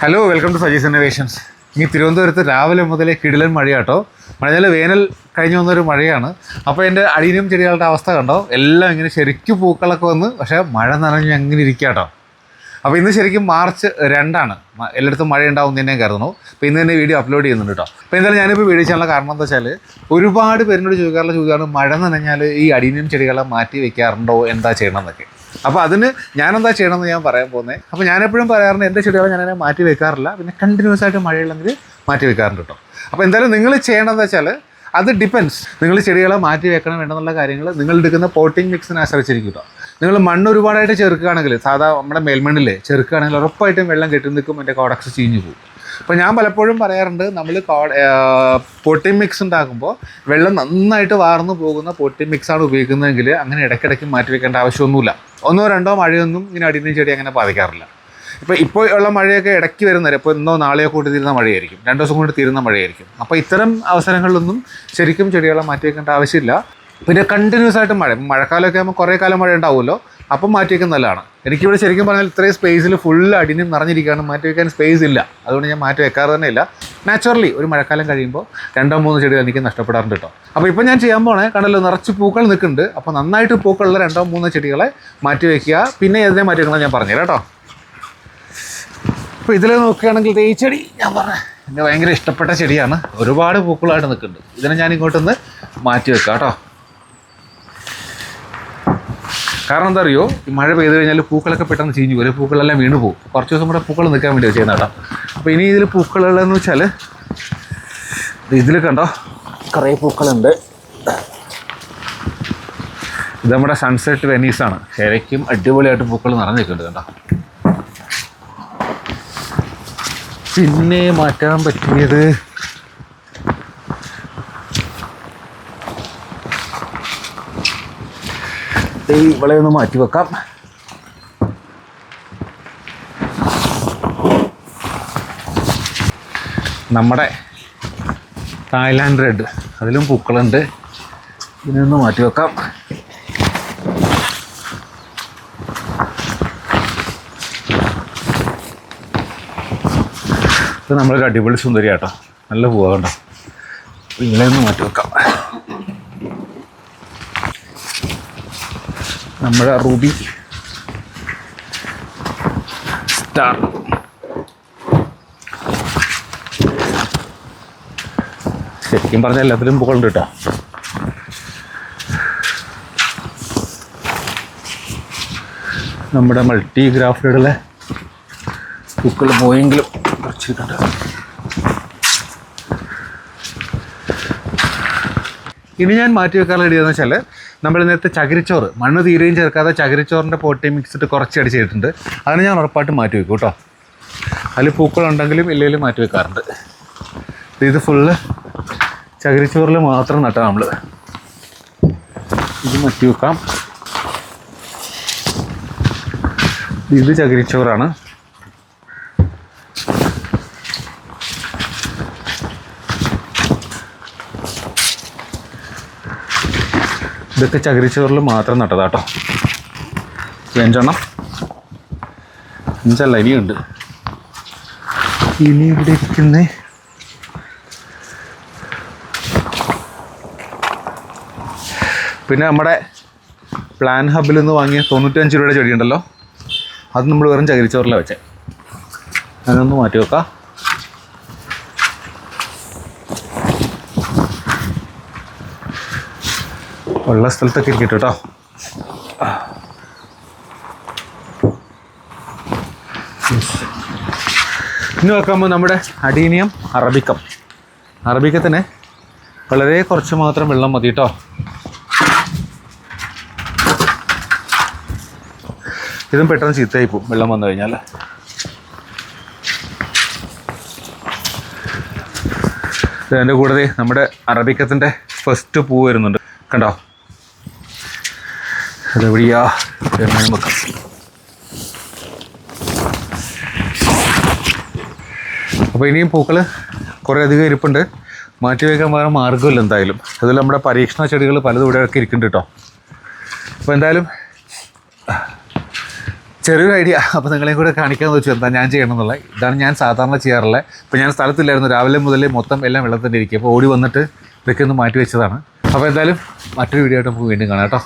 Hello welcome to Saji's innovations ഈ തിരുവനന്തപുരത്ത് രാവിലെ മുതലേ കിടിലൻ മഴയാട്ടോ. മഴഞ്ഞാൽ വേനൽ കഴിഞ്ഞു വന്നൊരു മഴയാണ്. അപ്പോൾ എന്റെ അടിയനും ചെടികളുടെ അവസ്ഥ കണ്ടോ? എല്ലാം ഇങ്ങനെ ശരിക്കും പൂക്കളൊക്കെ വന്ന് പക്ഷേ മഴ നനഞ്ഞ് അങ്ങനെ ഇരിക്കാട്ടോ. അപ്പോൾ ഇന്ന് ശരിക്കും മാർച്ച് രണ്ടാണ്. എല്ലായിടത്തും മഴ ഉണ്ടാവും തന്നെ കരുതുന്നു. അപ്പോൾ ഇന്ന് തന്നെ വീഡിയോ അപ്ലോഡ് ചെയ്യുന്നുണ്ട് കേട്ടോ. അപ്പോൾ എന്തായാലും ഞാനിപ്പോൾ വീഡിയോ ചെയ്യാനുള്ള കാരണം എന്താ വെച്ചാൽ ഒരുപാട് പേരിനോട് ചോദിക്കാറുള്ള ചോദ്യമാണ് മഴ നനഞ്ഞാൽ ഈ അടിയനും ചെടികളെ മാറ്റി വെക്കാറുണ്ടോ? എന്താ ചെയ്യണം എന്നൊക്കെ അപ്പോൾ അതിന് ഞാനെന്താ ചെയ്യണമെന്ന് ഞാൻ പറയാൻ പോകുന്നത് അപ്പോൾ ഞാൻ എപ്പോഴും പറയാറുണ്ട് എന്റെ ചെടികളെ ഞാനതിനെ മാറ്റി വെക്കാറില്ല. പിന്നെ കണ്ടിന്യൂസ് ആയിട്ട് മഴയുള്ളെങ്കിൽ മാറ്റി വെക്കാറുണ്ട് കേട്ടോ അപ്പോൾ എന്തായാലും നിങ്ങൾ ചെയ്യണമെന്ന് വെച്ചാൽ അത് ഡിപ്പെൻസ് നിങ്ങൾ ചെടികളെ മാറ്റി വെക്കണം വേണ്ടെന്നുള്ള കാര്യങ്ങൾ നിങ്ങൾ എടുക്കുന്ന പോട്ടിംഗ് മിക്സിനെ ആശ്രയിച്ചിരിക്കും കേട്ടോ നിങ്ങൾ മണ്ണ് ഒരുപാടായിട്ട് ചെറുക്കുകയാണെങ്കിൽ സാധാ നമ്മുടെ മേൽമണ്ണിൽ ചെറുക്കുകയാണെങ്കിൽ ഉറപ്പായിട്ടും വെള്ളം കെട്ടി നിൽക്കും എന്റെ കോഡക്സ് ചീഞ്ഞു പോകും. അപ്പോൾ ഞാൻ പലപ്പോഴും പറയാറുണ്ട് നമ്മൾ പൊട്ടി മിക്സ് ഉണ്ടാക്കുമ്പോൾ വെള്ളം നന്നായിട്ട് വാർന്നു പോകുന്ന പൊട്ടി മിക്സാണ് ഉപയോഗിക്കുന്നതെങ്കിൽ അങ്ങനെ ഇടയ്ക്കിടയ്ക്ക് മാറ്റി വെക്കേണ്ട ആവശ്യമൊന്നുമില്ല. ഒന്നോ രണ്ടോ മഴയൊന്നും ഇങ്ങനെ അടിയും ചെടി അങ്ങനെ ബാധിക്കാറില്ല. ഇപ്പോൾ ഇപ്പോൾ ഉള്ള മഴയൊക്കെ ഇടയ്ക്ക് വരുന്നവരെ ഇപ്പോൾ ഇന്നോ നാളെയോ കൂടി തീരുന്ന മഴയായിരിക്കും. രണ്ട് ദിവസം കൊണ്ട് തീരുന്ന മഴയായിരിക്കും. അപ്പോൾ ഇത്തരം അവസരങ്ങളിലൊന്നും ശരിക്കും ചെടികളെ മാറ്റി വെക്കേണ്ട ആവശ്യമില്ല. പിന്നെ കണ്ടിന്യൂസ് ആയിട്ട് മഴ മഴക്കാലമൊക്കെ ആകുമ്പോൾ കുറേ കാലം മഴ ഉണ്ടാവുമല്ലോ. അപ്പം മാറ്റി വെക്കുന്നത് നല്ലതാണ്. എനിക്കിവിടെ ശരിക്കും പറഞ്ഞാൽ ഇത്രയും സ്പേസിൽ ഫുൾ അടിനും നിറഞ്ഞിരിക്കുകയാണ് മാറ്റി വെക്കാൻ സ്പേസ് ഇല്ല. അതുകൊണ്ട് ഞാൻ മാറ്റി വെക്കാറ് തന്നെ ഇല്ല നാച്ചുറലി ഒരു മഴക്കാലം കഴിയുമ്പോൾ രണ്ടോ മൂന്നോ ചെടികൾ എനിക്ക് നഷ്ടപ്പെടാറുണ്ട് കേട്ടോ. അപ്പോൾ ഇപ്പോൾ ഞാൻ ചെയ്യാൻ പോണേ കണ്ടല്ലോ നിറച്ച് പൂക്കൾ നിൽക്കുന്നുണ്ട്. അപ്പോൾ നന്നായിട്ട് പൂക്കളുള്ള രണ്ടോ മൂന്നോ ചെടികളെ മാറ്റി വയ്ക്കുക പിന്നെ ഏതിനെ മാറ്റി വെക്കണം ഞാൻ പറഞ്ഞു കേട്ടോ. അപ്പോൾ ഇതിൽ നോക്കുകയാണെങ്കിൽ ഈ ചെടി ഞാൻ പറഞ്ഞ എന്റെ ഭയങ്കര ഇഷ്ടപ്പെട്ട ചെടിയാണ്. ഒരുപാട് പൂക്കളായിട്ട് നിൽക്കുന്നുണ്ട്. ഇതിനെ ഞാൻ ഇങ്ങോട്ടൊന്ന് മാറ്റി വെക്കാം കേട്ടോ. കാരണം എന്താ അറിയോ ഈ മഴ പെയ്തു കഴിഞ്ഞാൽ പൂക്കളൊക്കെ പെട്ടെന്ന് ചീഞ്ഞു വരും പൂക്കളെല്ലാം വീണ് പോകും കുറച്ച് ദിവസം കൂടെ പൂക്കൾ നിൽക്കാൻ വേണ്ടി ചെയ്യുന്ന കേട്ടോ. അപ്പോൾ ഇനി ഇതിൽ പൂക്കളുള്ളതെന്ന് വെച്ചാൽ ഇതിൽ കണ്ടോ? കുറേ പൂക്കളുണ്ട്. ഇത് നമ്മുടെ സൺസെറ്റ് വെനീസാണ് ശരിക്കും അടിപൊളിയായിട്ട് പൂക്കൾ നിറഞ്ഞു നിൽക്കുന്നുണ്ട് കണ്ടോ പിന്നെ മാറ്റാൻ പറ്റിയത് ദേ വിളയൊന്ന് മാറ്റി വെക്കാം. നമ്മുടെ തായ്ലാൻഡ് റെഡ് അതിലും പൂക്കളുണ്ട്. ഇതിനൊന്ന് മാറ്റി വെക്കാം. ഇത് നമ്മളൊരു അടിപൊളി സുന്ദരിയാട്ടോ. നല്ല പൂവാ കണ്ടോ? ഒന്ന് മാറ്റി വെക്കാം. നമ്മുടെ റൂബി. സ്റ്റാർ ശരിക്കും പറഞ്ഞാൽ എല്ലാത്തിലും പോകണ്ട കേട്ടോ നമ്മുടെ മൾട്ടി ഗ്രാഫിലുള്ള പൂക്കൾ പോയെങ്കിലും കുറച്ചിട്ടുണ്ട് ഇനി ഞാൻ മാറ്റി വെക്കാൻ റെഡിയെന്ന് വെച്ചാൽ നമ്മൾ നേരത്തെ ചകിരിച്ചോറ് മണ്ണ് തീരെയും ചേർക്കാതെ ചകിരിച്ചോറിന്റെ പോട്ടി മിക്സ് ഇട്ട് കുറച്ച് ചെയ്തിട്ടുണ്ട്. അതിന് ഞാൻ ഉറപ്പായിട്ടും മാറ്റി വെക്കും കേട്ടോ. അതിൽ പൂക്കളുണ്ടെങ്കിലും ഇല്ലെങ്കിലും മാറ്റി വെക്കാറുണ്ട്. ഇത് ഫുള്ള് ചകിരിച്ചോറിൽ മാത്രം നട്ടാ നമ്മൾ ഇത് മാറ്റി വെക്കാം. ഇത് ചകിരിച്ചോറാണ്. ഇതൊക്കെ ചകിരിച്ചോറിൽ മാത്രം നട്ടതാട്ടോ. അഞ്ചെണ്ണം. അഞ്ചല്ല ഇനിയുണ്ട്. ഇനി ഇവിടെ ഇരിക്കുന്നേ. പിന്നെ നമ്മുടെ പ്ലാൻ ഹബിൽ നിന്ന് വാങ്ങിയ തൊണ്ണൂറ്റഞ്ച് രൂപയുടെ ചെടിയുണ്ടല്ലോ. അത് നമ്മൾ വെറും ചകിരിച്ചോറിലാണ് വെച്ചേ. അതിനൊന്ന് മാറ്റി വെക്കാം. ഉള്ള സ്ഥലത്തൊക്കെ ഇരിക്കട്ടെ കേട്ടോ. ഇന്ന് നോക്കുമ്പോൾ നമ്മുടെ അടീനിയം അറബിക്കം. അറബിക്കത്തിന് വളരെ കുറച്ച് മാത്രം വെള്ളം മതി കേട്ടോ. ഇതും പെട്ടെന്ന് ചീത്തയായി പോകും വെള്ളം വന്നു കഴിഞ്ഞാൽ. അതിന്റെ കൂടെ നമ്മുടെ അറബിക്കത്തിന്റെ ഫസ്റ്റ് പൂ വരുന്നുണ്ട്. കണ്ടോ? അതെവിടെയാ എണ്ണയും വെക്കാം അപ്പോൾ ഇനിയും പൂക്കൾ കുറേ അധികം ഇരിപ്പുണ്ട്. മാറ്റി വയ്ക്കാൻ വേറെ മാർഗമില്ല എന്തായാലും. അതുപോലെ നമ്മുടെ പരീക്ഷണ ചെടികൾ പലതും ഇവിടെയൊക്കെ ഇരിക്കുന്നുണ്ട് കേട്ടോ. അപ്പോൾ എന്തായാലും ചെറിയൊരു ഐഡിയ. അപ്പോൾ നിങ്ങളെയും കൂടെ കാണിക്കാമെന്ന് വെച്ചു എന്താ ഞാൻ ചെയ്യണം എന്നുള്ള ഇതാണ് ഞാൻ സാധാരണ ചെയ്യാറുള്ളത്. ഇപ്പോൾ ഞാൻ സ്ഥലത്തില്ലായിരുന്നു. രാവിലെ മുതൽ മൊത്തം എല്ലാം വെള്ളത്തിന്റെ ഇരിക്കും. അപ്പോൾ ഓടി വന്നിട്ട് ഇതൊക്കെ ഒന്ന് മാറ്റി വെച്ചതാണ്. അപ്പോൾ എന്തായാലും മറ്റൊരു വീഡിയോ ആയിട്ട് നമുക്ക് വീണ്ടും കാണാം കേട്ടോ.